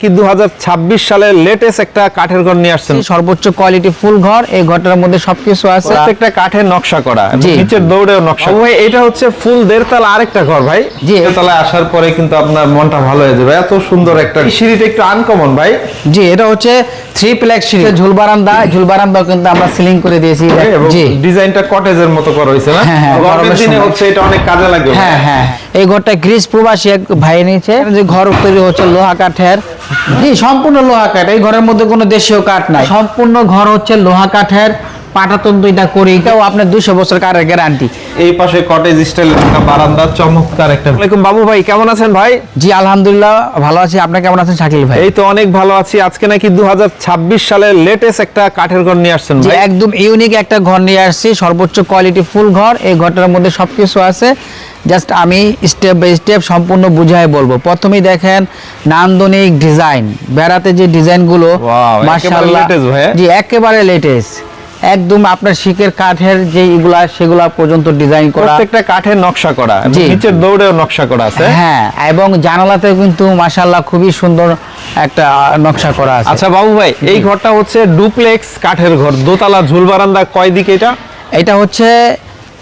কি দু সালের লেটেস্ট একটা কাঠের ঘর নিয়ে আসছেন? সর্বোচ্চ কোয়ালিটি ফুল ঘর এই ঘরটার মধ্যে সবকিছু আছে। প্রত্যেকটা কাঠের নকশা করা নিচের দৌড়েও নকশা ভাই এটা হচ্ছে ফুল দেড়তলা আরেকটা ঘর ভাই। জি। দেড়তলায় আসার পরে কিন্তু আপনার মনটা ভালো হয়ে যাবে। এত সুন্দর একটা সিঁড়িটা একটু আনকমন ভাই। জি এটা হচ্ছে থ্রি প্লেক সিঁড়ি। ঝুল বারান্দা ঝুল বারান্দা কিন্তু আমরা সিলিং করে দিয়েছি। জি। ডিজাইনটা কটেজের মতো করা হয়েছে না? হ্যাঁ, হ্যাঁ, গরমের গরমের দিনে হচ্ছে এটা অনেক কাজে লাগবে হ্যাঁ হ্যাঁ এই ঘরটা গ্রিস প্রবাসী এক ভাই নিয়েছে। যে ঘর তৈরি হচ্ছে লোহা কাঠের। জি সম্পূর্ণ লোহা কাঠ। এই ঘরের মধ্যে কোনো দেশীয় কাঠ নাই। সম্পূর্ণ ঘর হচ্ছে লোহা কাঠের পাটাতন দুইটা করি এটাও আপনার দুশো বছর কাঠের গ্যারান্টি এই পাশে কটেজ স্টাইলের একটা বারান্দা চমৎকার একটা ওয়ালাইকুম বাবু ভাই কেমন আছেন ভাই? জি আলহামদুলিল্লাহ ভালো আছি। আপনি কেমন আছেন শাকিল ভাই? এই তো অনেক ভালো আছি। আজকে নাকি দু সালের লেটেস্ট একটা কাঠের ঘর নিয়ে আসছেন ভাই। একদম ইউনিক একটা ঘর নিয়ে আসছি। সর্বোচ্চ কোয়ালিটি ফুল ঘর। এই ঘরটার মধ্যে সবকিছু আছে। জাস্ট আমি স্টেপ বাই স্টেপ সম্পূর্ণ বুঝাই বলব। প্রথমেই দেখেন নান্দনিক ডিজাইন বেড়াতে যে ডিজাইনগুলো মাশাআল্লাহ। ভাইয়া। জি একেবারে লেটেস্ট একদম আপনার শিকের কাঠের যে এগুলা সেগুলা পর্যন্ত ডিজাইন করা। প্রত্যেকটা কাঠের নকশা করা। নিচের দৌড়েও নকশা করা আছে। হ্যাঁ এবং জানালাতে কিন্তু মাশাআল্লাহ খুবই সুন্দর একটা নকশা করা আছে। আচ্ছা বাবু ভাই এই ঘরটা হচ্ছে ডুপ্লেক্স কাঠের ঘর। দোতলা ঝুল বারান্দা কয় দিকে এটা? এটা হচ্ছে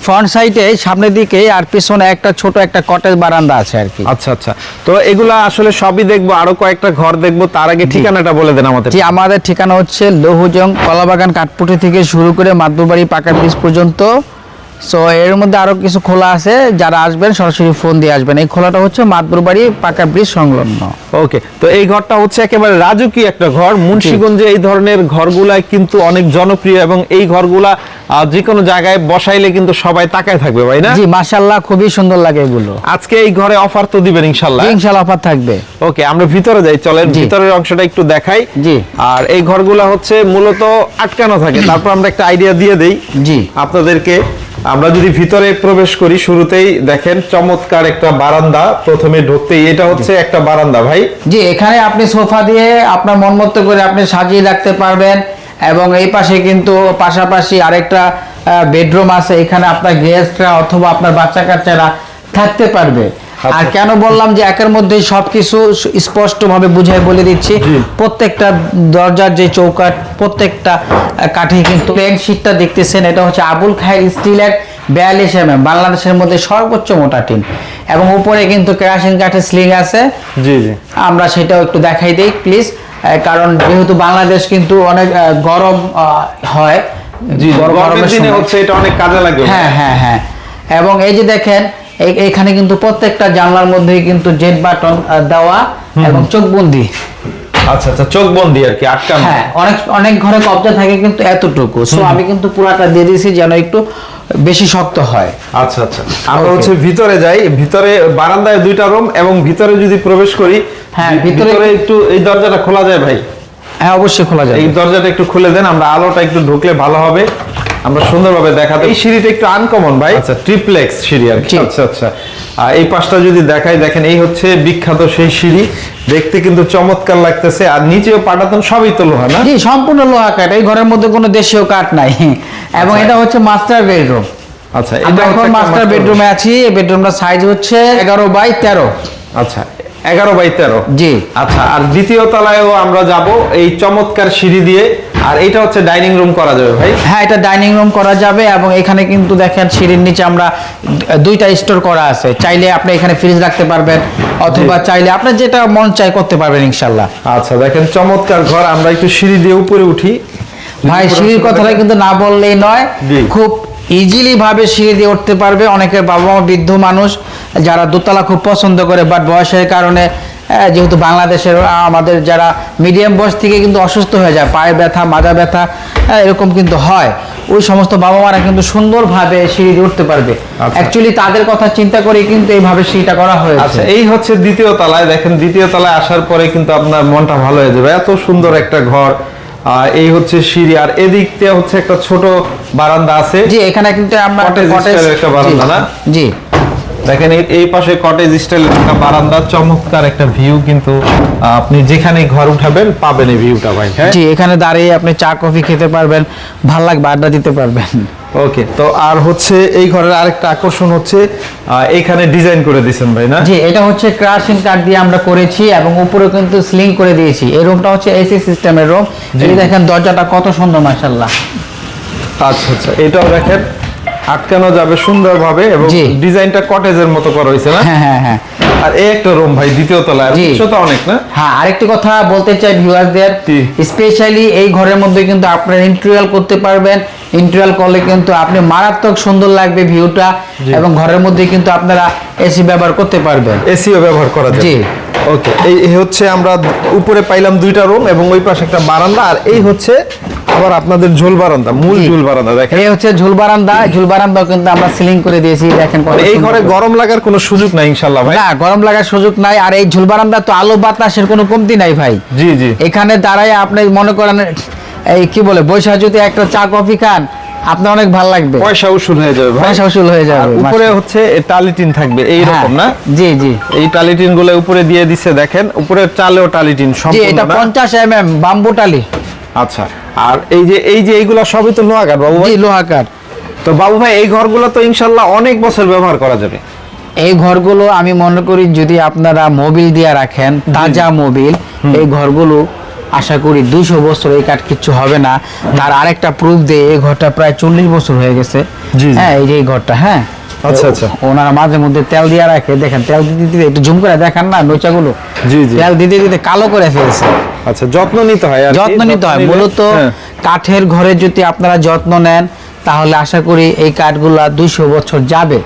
ফ্রন্ট সাইডে সামনের দিকে আর পিছনে একটা ছোট একটা কটেজ বারান্দা আছে আর কি। আচ্ছা আচ্ছা। তো এগুলা আসলে সবই দেখব আরও কয়েকটা ঘর দেখব তার আগে ঠিকানাটা বলে দেন আমাদের। জি আমাদের ঠিকানা হচ্ছে লৌহজং কলাবাগান কাঠপুটি থেকে শুরু করে মাদুরবাড়ি পাকা ব্রিজ পর্যন্ত। সো এর মধ্যে আরও কিছু খোলা আছে যারা আসবেন সরাসরি ফোন দিয়ে আসবেন। এই খোলাটা হচ্ছে মাদুরবাড়ি পাকা ব্রিজ সংলগ্ন। ওকে তো এই ঘরটা হচ্ছে একেবারে রাজকীয় একটা ঘর। মুন্সিগঞ্জে এই ধরনের ঘরগুলাই কিন্তু অনেক জনপ্রিয় এবং এই ঘরগুলা যে কোনো জায়গায় বসাইলে কিন্তু সবাই তাকায় থাকবে ভাই না? জি মাশাল্লাহ খুবই সুন্দর লাগে এগুলো। আজকে এই ঘরে অফার তো দিবেন ইনশাল্লাহ ইনশাল্লাহ অফার থাকবে। ওকে আমরা ভিতরে যাই চলেন ভিতরের অংশটা একটু দেখাই। জি। আর এই ঘরগুলা হচ্ছে মূলত আটকানো থাকে। তারপর আমরা একটা আইডিয়া দিয়ে দেই জি। আপনাদেরকে। আমরা যদি ভিতরে প্রবেশ করি শুরুতেই দেখেন চমৎকার একটা বারান্দা প্রথমে ঢুকতে এটা হচ্ছে একটা বারান্দা ভাই। জি এখানে আপনি সোফা দিয়ে আপনার মন মতো করে আপনি সাজিয়ে রাখতে পারবেন এবং এই পাশে কিন্তু পাশাপাশি আরেকটা বেডরুম আছে। এখানে আপনার গেস্টরা অথবা আপনার বাচ্চা কাচ্চারা থাকতে পারবে। আর কেন বললাম যে একের মধ্যে সবকিছু স্পষ্টভাবে বুঝাই বলে দিচ্ছি? প্রত্যেকটা দরজার যে চৌকাট প্রত্যেকটা কাঠে কিন্তু প্লেন শিটটা দেখতেছেন এটা হচ্ছে আবুল খায়ের স্টিলের বিয়াল্লিশ এম বাংলাদেশের মধ্যে সর্বোচ্চ মোটা টিন। এবং উপরে কিন্তু কেরাসিন কাঠের স্লিং আছে। জি জি। আমরা সেটাও একটু দেখাই দিই প্লিজ কারণ যেহেতু বাংলাদেশ কিন্তু অনেক গরম হয়। জি গরমের দিনে হচ্ছে এটা অনেক কাজে লাগে হ্যাঁ হ্যাঁ হ্যাঁ। এবং এই যে দেখেন এখানে কিন্তু প্রত্যেকটা জানলার মধ্যেই কিন্তু জেট বাটন দেওয়া এবং চোখবন্দি। আচ্ছা আচ্ছা চোখ বন্দি আর কি আটকানো। হ্যাঁ অনেক অনেক ঘরে কবজা থাকে কিন্তু এতটুকু। সো আমি কিন্তু পুরাটা দিয়ে দিয়েছি যেন একটু বেশি শক্ত হয়। আচ্ছা আচ্ছা। আমরা হচ্ছে ভিতরে যাই ভিতরে বারান্দায় দুইটা রুম এবং ভিতরে যদি প্রবেশ করি হ্যাঁ, ভিতরে- একটু এই দরজাটা খোলা যায় ভাই? হ্যাঁ অবশ্যই খোলা যাবে। এই দরজাটা একটু খুলে দেন আমরা আলোটা একটু ঢুকলে ভালো হবে। আমরা সুন্দরভাবে দেখাতে এই সিঁড়িটা একটু আনকমন ভাই। আচ্ছা ট্রিপ্লেক্স সিঁড়ি আর কি। আচ্ছা আচ্ছা। আর এই পাশটা যদি দেখাই দেখেন এই হচ্ছে বিখ্যাত সেই সিঁড়ি। দেখতে কিন্তু চমৎকার লাগতেছে। আর নিচেও পাটাতন সবই তো লোহা না? জি সম্পূর্ণ লোহা কাঠ। এই ঘরের মধ্যে কোনো দেশীয় কাঠ নাই। এবং এটা হচ্ছে মাস্টার বেডরুম আচ্ছা এটা এখন মাস্টার বেডরুমে আছি। এই বেডরুমটার সাইজ হচ্ছে এগারো বাই তেরো। আচ্ছা এগারো বাই তেরো। জি। আচ্ছা আর দ্বিতীয় তলায়ও আমরা যাব এই চমৎকার সিঁড়ি দিয়ে। আর এটা হচ্ছে ডাইনিং রুম করা যাবে ভাই? হ্যাঁ এটা ডাইনিং রুম করা যাবে এবং এখানে কিন্তু দেখেন সিঁড়ির নিচে আমরা দুইটা স্টোর করা আছে। চাইলে আপনি এখানে ফ্রিজ রাখতে পারবেন অথবা চাইলে আপনার যেটা মন চাই করতে পারবেন ইনশাল্লাহ। আচ্ছা দেখেন চমৎকার ঘর আমরা একটু সিঁড়ি দিয়ে উপরে উঠি। ভাই সিঁড়ির কথাটা কিন্তু না বললেই নয় খুব ইজিলি ভাবে সিঁড়ি দিয়ে উঠতে পারবে। অনেকের বাবা মা বৃদ্ধ মানুষ যারা দোতলা খুব পছন্দ করে বাট বয়সের কারণে যেহেতু বাংলাদেশের আমাদের যারা মিডিয়াম বয়স থেকে কিন্তু অসুস্থ হয়ে যায় পায়ে ব্যথা মাজা ব্যথা এরকম কিন্তু হয়। ওই সমস্ত বাবা মারা কিন্তু সুন্দরভাবে সিঁড়ি উঠতে পারবে। আচ্ছা। অ্যাকচুয়ালি তাদের কথা চিন্তা করে কিন্তু এইভাবে সিঁড়িটা করা হয়েছে। আচ্ছা এই হচ্ছে দ্বিতীয় তলায়। দেখেন দ্বিতীয় তলায় আসার পরে কিন্তু আপনার মনটা ভালো হয়ে যাবে। এত সুন্দর একটা ঘর। আহ, এই হচ্ছে সিঁড়ি। আর এদিক হচ্ছে একটা ছোট বারান্দা আছে। জি এখানে কিন্তু আমরা একটা বারান্দা না? জি। দেখেন এই- পাশে কটেজ স্টাইল একটা বারান্দা চমৎকার একটা ভিউ কিন্তু আপনি যেখানে ঘর উঠাবেন পাবেন এই ভিউটা ভাই হ্যাঁ? জি এখানে দাঁড়িয়ে আপনি চা কফি খেতে পারবেন ভালো লাগবে আড্ডা দিতে পারবেন। ওকে তো আর হচ্ছে এই ঘরের আরেকটা আকর্ষণ হচ্ছে এখানে ডিজাইন করে দিয়েছেন ভাই না? জি এটা হচ্ছে ক্রাশিং কাঠ দিয়ে আমরা করেছি এবং উপরে কিন্তু স্লিং করে দিয়েছি। এই রুমটা হচ্ছে এসি সিস্টেমের রুম। এই দেখেন দরজাটা কত সুন্দর মাশাল্লাহ আচ্ছা আচ্ছা এটাও দেখেন। আটকানো যাবে সুন্দরভাবে এবং ডিজাইনটা কটেজের মতো করা হয়েছে না? হ্যাঁ হ্যাঁ হ্যাঁ। আর এই একটা রুম ভাই দ্বিতীয় তলায়। উচ্চতা অনেক না? হ্যাঁ আরেকটি কথা বলতে চাই ভিউয়ারদের স্পেশালি এই ঘরের মধ্যে কিন্তু আপনারা ইন্টেরিয়াল করতে পারবেন। ইন্টেরিয়াল করলে কিন্তু আপনি মারাত্মক সুন্দর লাগবে ভিউটা। এবং ঘরের মধ্যে কিন্তু আপনারা এসি ব্যবহার করতে পারবেন। এসিও ব্যবহার করা যায় জি। ওকে এই হচ্ছে আমরা উপরে পাইলাম দুইটা রুম এবং ওই পাশে একটা বারান্দা। আর এই হচ্ছে আবার আপনাদের ঝোল বারান্দা মূল ঝোল বারান্দা দেখেন। এই হচ্ছে ঝুল বারান্দা ঝুল বারান্দাও কিন্তু আমরা সিলিং করে দিয়েছি দেখেন এই ঘরে গরম লাগার কোনো সুযোগ নাই ইনশাল্লাহ ভাই। না গরম লাগার সুযোগ নাই আর এই ঝুল বারান্দা তো আলো বাতাসের কোনো কমতি নাই ভাই। জি জি। এখানে দাঁড়াই আপনি মনে করেন এই কি বলে বৈশাখ যদি একটা চা কফি খান আপনার অনেক ভালো লাগবে। পয়সা উসুল হয়ে যাবে পয়সা উসুল হয়ে যাবে উপরে হচ্ছে টালিটিন থাকবে এই রকম না? হ্যাঁ, জি জি। এই টালিটিনগুলো উপরে দিয়ে দিছে দেখেন উপরে চালেও টালিটিন সম্পূর্ণ এটা না? পঞ্চাশ এম এম বাম্বু টালি। আচ্ছা আর এই যে এই যে এইগুলা সবই তো লোহাগার বাবু ভাই? লোহাকার তো বাবু ভাই এই ঘরগুলো তো ইনশাল্লাহ অনেক বছর ব্যবহার করা যাবে। এই ঘরগুলো আমি মনে করি যদি আপনারা মোবিল দিয়ে রাখেন তাজা মোবিল এই ঘরগুলো আশা করি দুইশো বছর এই কাঠ কিচ্ছু হবে না। তার আরেকটা প্রুফ দিয়ে এই ঘরটা প্রায় চল্লিশ বছর হয়ে গেছে। হ্যাঁ এই যে এই ঘরটা হ্যাঁ। আচ্ছা, আচ্ছা। ওনারা মাঝে মধ্যে তেল দিয়ে রাখে দেখেন তেল দিতে দিতে একটু ঝুম করে দেখান না নোচাগুলো? জি, জি। তেল দিতে দিতে কালো করে ফেলছে। আচ্ছা যত্ন নিতে হয়। যত্ন নিতে হয়। মূলত হ্যাঁ। কাঠের ঘরে যদি আপনারা যত্ন নেন তাহলে আশা করি এই কাঠগুলা দুইশো বছর যাবে।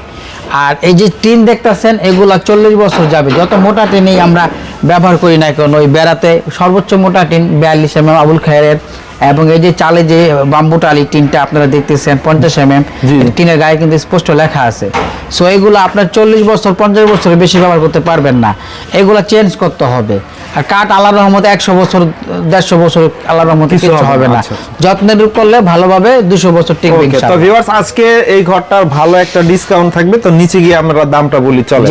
আর এই যে টিন দেখতেছেন এগুলা চল্লিশ বছর যাবে। যত মোটা টিনই আমরা ব্যবহার করি না কেন ওই বেড়াতে সর্বোচ্চ মোটা টিন বিয়াল্লিশ এম এম আবুল খায়ের এবং এই যে চালে যে বাম্বু টালি টিনটা আপনারা দেখতেছেন পঞ্চাশ এম এম টিনের গায়ে কিন্তু স্পষ্ট লেখা আছে। সো এগুলো আপনার চল্লিশ বছর পঞ্চাশ বছরের বেশি ব্যবহার করতে পারবেন না। এগুলো চেঞ্জ করতে হবে। আর কাঠ আল্লাহ রহমতে একশো বছর দেড়শো বছর আল্লাহ রহমতে কিছু হবে না, আচ্ছা, আচ্ছা। যত্নের করলে ভালোভাবে দুশো বছর টিকবে তো ভিউয়ার্স আজকে এই ঘরটার ভালো একটা ডিসকাউন্ট থাকবে। তো নিচে গিয়ে আমরা দামটা বলি চলে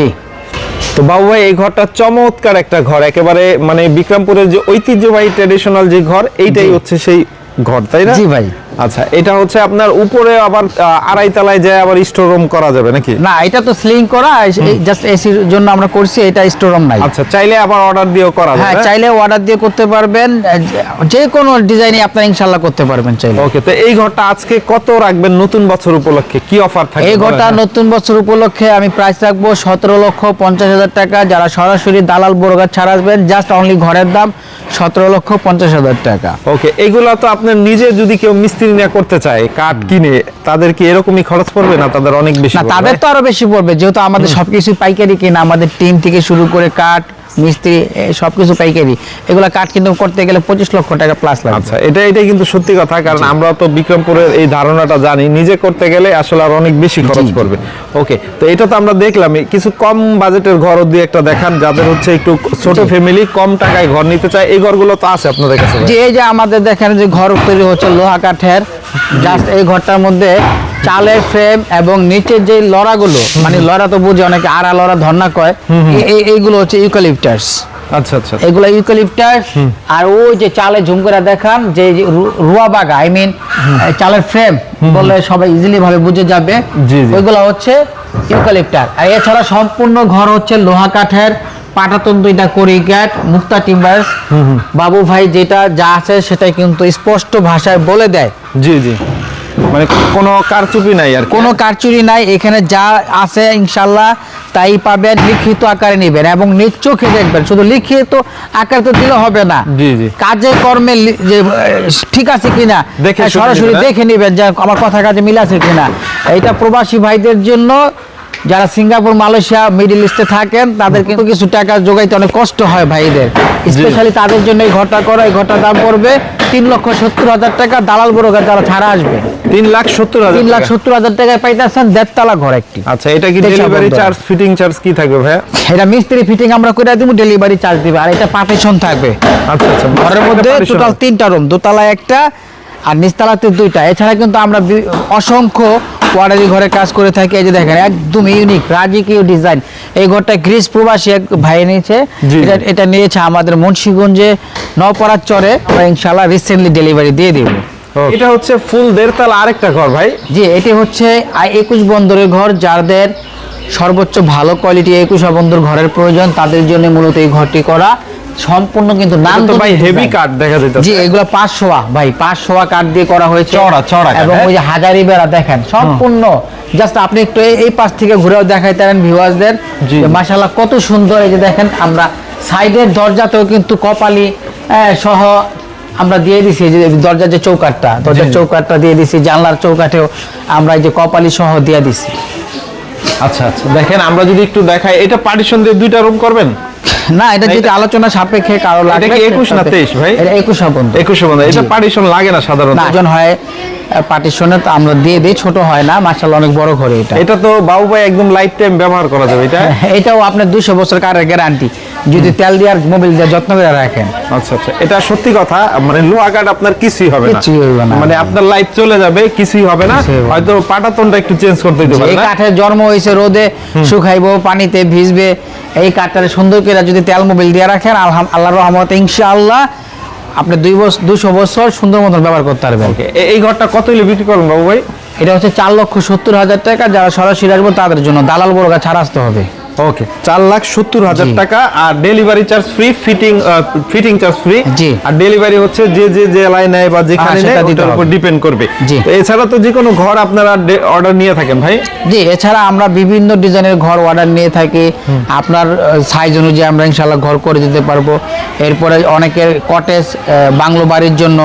তো বাবু ভাই এই ঘরটা চমৎকার একটা ঘর। একেবারে মানে বিক্রমপুরের যে ঐতিহ্যবাহী ট্রেডিশনাল যে ঘর এইটাই হচ্ছে সেই ঘর তাই না? জি ভাই। আচ্ছা এটা হচ্ছে আপনার উপরে আবার আড়াই তলায় যায় আবার স্টোর রুম করা যাবে নাকি? না এটা তো স্লিং করা জাস্ট এসির জন্য আমরা করছি এটা স্টোরুম নাই। আচ্ছা চাইলে আবার অর্ডার দিয়েও করা যাবে। হ্যাঁ চাইলে অর্ডার দিয়ে করতে পারবেন যে কোনো ডিজাইনই আপনারা ইনশাল্লাহ করতে পারবেন চাইলে। ওকে তো এই ঘরটা আজকে কত রাখবেন নতুন বছর উপলক্ষে? কি অফার থাকবে এই ঘরটা নতুন বছর উপলক্ষে আমি প্রাইস রাখব সতেরো লক্ষ পঞ্চাশ হাজার টাকা। যারা সরাসরি দালাল বড়গাছ ছাড়া আসবেন জাস্ট অনলি ঘরের দাম সতেরো লক্ষ পঞ্চাশ হাজার টাকা। ওকে এগুলা তো আপনার নিজে যদি কেউ মিস্ত্রি নিয়ে করতে চায় কাঠ কিনে তাদের কি এরকমই খরচ পড়বে না তাদের অনেক বেশি না তাদের তো আরও বেশি পড়বে যেহেতু আমাদের সবকিছু পাইকারি কিনা আমাদের টিম থেকে শুরু করে কাঠ মিস্ত্রি এ, সবকিছু পাইকারি। এগুলো কাঠ কিন্তু করতে গেলে পঁচিশ লক্ষ টাকা প্লাস লাগবে। আচ্ছা এটা এটাই কিন্তু সত্যি কথা কারণ আমরা তো বিক্রমপুরের এই ধারণাটা জানি নিজে করতে গেলে আসলে আর অনেক বেশি খরচ। পড়বে। ওকে তো এটা তো আমরা দেখলাম কিছু কম বাজেটের ঘর দিয়ে একটা দেখান যাদের হচ্ছে একটু ছোট ফ্যামিলি কম টাকায় ঘর নিতে চায় এই ঘরগুলো তো আছে আপনাদের কাছে যে এই যে আমাদের দেখেন যে ঘর তৈরি হচ্ছে লোহা কাঠের জাস্ট এই ঘরটার মধ্যে চালের ফ্রেম এবং নিচের যে লড়াগুলো মানে লড়া তো বুঝে অনেকে আড়া লড়া ধর্না কয় এই- এই- এইগুলো হচ্ছে ইউক্যালিপটাস আচ্ছা আচ্ছা। এগুলো ইউক্যালিপটাস আর ওই যে চালে ঝুম করে দেখান যে যে রুয়া বাগা আই মিন চালের ফ্রেম বললে সবাই ইজিলি ভাবে বুঝে যাবে। জি, জি। ওইগুলো হচ্ছে ইউক্যালিপটাস আর এছাড়া সম্পূর্ণ ঘর হচ্ছে লোহা কাঠের পাটাতন দুইটা মুক্তা টিম্বার্স বাবু ভাই যেটা যা আছে সেটাই কিন্তু স্পষ্ট ভাষায় বলে দেয়। জি জি। মানে কোনো কারচুপি নাই আর কোনো কারচুরি নাই এখানে যা আছে ইনশাল্লাহ তাই পাবেন লিখিত আকারে নেবেন এবং নিজ চোখে দেখবেন। শুধু লিখিত আকার তো দিলে হবে না। জি, জি। কাজে কর্মে যে ঠিক আছে কিনা দেখে হ্যাঁ, সরাসরি দেখে নেবেন যে আমার কথা কাজে মিল আছে কিনা। এটা প্রবাসী ভাইদের জন্য যারা সিঙ্গাপুর মালয়েশিয়া মিডিল ইস্টে থাকেন তাদের কিন্তু কিছু টাকা জোগাইতে অনেক কষ্ট হয় ভাইদের। স্পেশালি তাদের জন্য এই ঘরটা করা এই ঘরটার দাম পড়বে তিন লক্ষ সত্তর হাজার টাকা। দালাল বড় যারা ছাড়া আসবে। তিন লাখ সত্তর হাজার তিন লাখ সত্তর হাজার টাকায় পাইতেছেন দেড়তলা ঘর একটি। আচ্ছা এটা কি ডেলিভারি চার্জ ফিটিং চার্জ কি থাকবে ভাইয়া? এটা মিস্ত্রি ফিটিং আমরা করে দিব ডেলিভারি চার্জ দিবে। আর এটা পার্টিশন থাকবে। আচ্ছা আচ্ছা ঘরের মধ্যে টোটাল তিনটা রুম দোতলায় একটা আর নিচতলাতে দুইটা। এছাড়া কিন্তু আমরা অসংখ্য ওয়ার্ডারি ঘরে কাজ করে থাকি। এই যে দেখেন একদম ইউনিক রাজকীয় ডিজাইন এই ঘরটা গ্রিস প্রবাসী এক ভাই নিয়েছে এটা এটা নিয়েছে আমাদের মুন্সিগঞ্জে নপরার চরে। আমরা ইনশাল্লাহ রিসেন্টলি ডেলিভারি দিয়ে দেবো। এটা হচ্ছে ফুল দেড়তলা আরেকটা ঘর ভাই। জি এটি হচ্ছে একুশ বন্দরের ঘর। যাদের সর্বোচ্চ ভালো কোয়ালিটি একুশ বন্দর ঘরের প্রয়োজন তাদের জন্য মূলত এই ঘরটি করা। সম্পূর্ণ কিন্তু নাম তো ভাই হেভি কাঠ দেখা জি যাইতেছে এগুলো পাঁচশোয়া ভাই পাঁচশোয়া কাঠ দিয়ে করা হয়েছে। চড়া চড়া এবং হ্যাঁ? ওই যে হাজারি বেড়া দেখেন সম্পূর্ণ। জাস্ট আপনি একটু এই- পাশ থেকে ঘুরেও দেখাইতেন ভিউয়ার্সদের জি। মাশাল্লাহ কত সুন্দর এই যে দেখেন আমরা সাইডের দরজাতেও কিন্তু কপালি সহ আমরা দিয়ে দিছি যে দরজার যে চৌকাটটা দরজার জি। চৌকাটটা দিয়ে দিছি জানলার চৌকাটেও আমরা এই যে কপালি সহ দিয়ে দিছি। আচ্ছা আচ্ছা। দেখেন আমরা যদি একটু দেখাই এটা পার্টিশন দিয়ে দুইটা রুম করবেন? না এটা যদি আলোচনা সাপেক্ষে কারও লাগে এটা লাগবে কি 21 না 23 ভাই? এটা 21 পর্যন্ত। 21 পর্যন্ত। এটা পার্টিশন লাগে না সাধারণত। একজন হয় পার্টিশনে তো আমরা দিয়ে দিই ছোট হয় না মাশাআল্লাহ অনেক বড় ঘরে এটা। এটা তো বাবু ভাই একদম লাইফ টাইম ব্যবহার করা যাবে এটা? এটাও আপনার 200 বছর কারের গ্যারান্টি যদি তেল দিয়ে আর মোবিল দিয়ে যত্ন করে রাখেন। আচ্ছা আচ্ছা। এটা সত্যি কথা মানে লোহা কাঠ আপনার কিছুই হবে না। কিছুই হবে না। মানে আপনার লাইফ চলে যাবে কিছুই হবে না। হয়তো পাটাতনটা একটু চেঞ্জ করতে দিতে পারেন এই কাঠের জন্ম হয়েছে রোদে শুকাইবো পানিতে ভিজবে এই কাঠটারে সুন্দর করে যদি তেল মোবিল দিয়ে রাখেন আলহাম আল্লাহর রহমতে ইনশাআল্লাহ আপনি দুই বছর দুশো বছর সুন্দর মতন ব্যবহার করতে পারবেন। এই ঘরটা কত হলে বিক্রি করবেন বাবু ভাই? এটা হচ্ছে চার লক্ষ সত্তর হাজার টাকা যারা সরাসরি আসব তাদের জন্য দালাল বড়গা ছাড় আসতে হবে। ওকে চার লাখ সত্তর হাজার। টাকা আর delivery charge free fitting fitting charge free. আর ডেলিভারি হচ্ছে যে যে জেলায় নেয় বা যেখানে সেটা নেয় ওটার উপর ডিপেন্ড করবে। জি। তো এছাড়া তো যে কোনো ঘর আপনারা অর্ডার নিয়ে থাকেন ভাই? জি এছাড়া আমরা বিভিন্ন ডিজাইনের ঘর অর্ডার নিয়ে থাকি। আপনার সাইজ অনুযায়ী আমরা ইনশাল্লাহ ঘর করে দিতে পারব। এরপরে অনেকের কটেজ বাংলো বাড়ির জন্য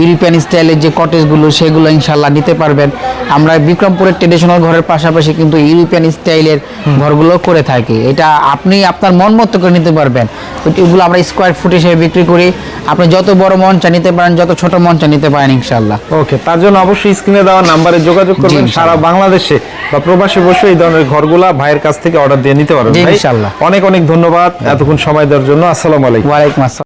ইউরোপিয়ান স্টাইলের যে কটেজগুলো সেগুলো ইনশাল্লাহ নিতে পারবেন। আমরা বিক্রমপুরের ট্রেডিশনাল ঘরের পাশাপাশি কিন্তু ইউরোপিয়ান স্টাইলের ঘরগুলো করে থাকি। এটা আপনি আপনার মন মতো করে নিতে পারবেন। ওইগুলো আমরা স্কোয়ার ফুট হিসেবে বিক্রি করি। আপনি যত বড় মঞ্চা নিতে পারেন যত ছোট মঞ্চা নিতে পারেন ইনশাল্লাহ ওকে তার জন্য অবশ্যই স্ক্রিনে দেওয়া নাম্বারে যোগাযোগ করবেন। সারা বাংলাদেশে বা প্রবাসী বসে এই ধরনের ঘরগুলা ভাইয়ের কাছ থেকে অর্ডার দিয়ে নিতে পারবেন। ইনশাআল্লাহ। অনেক অনেক ধন্যবাদ এতক্ষণ সময় দেওয়ার জন্য। আসসালামু আলাইকুম। ওয়ালাইকুম আসসালাম।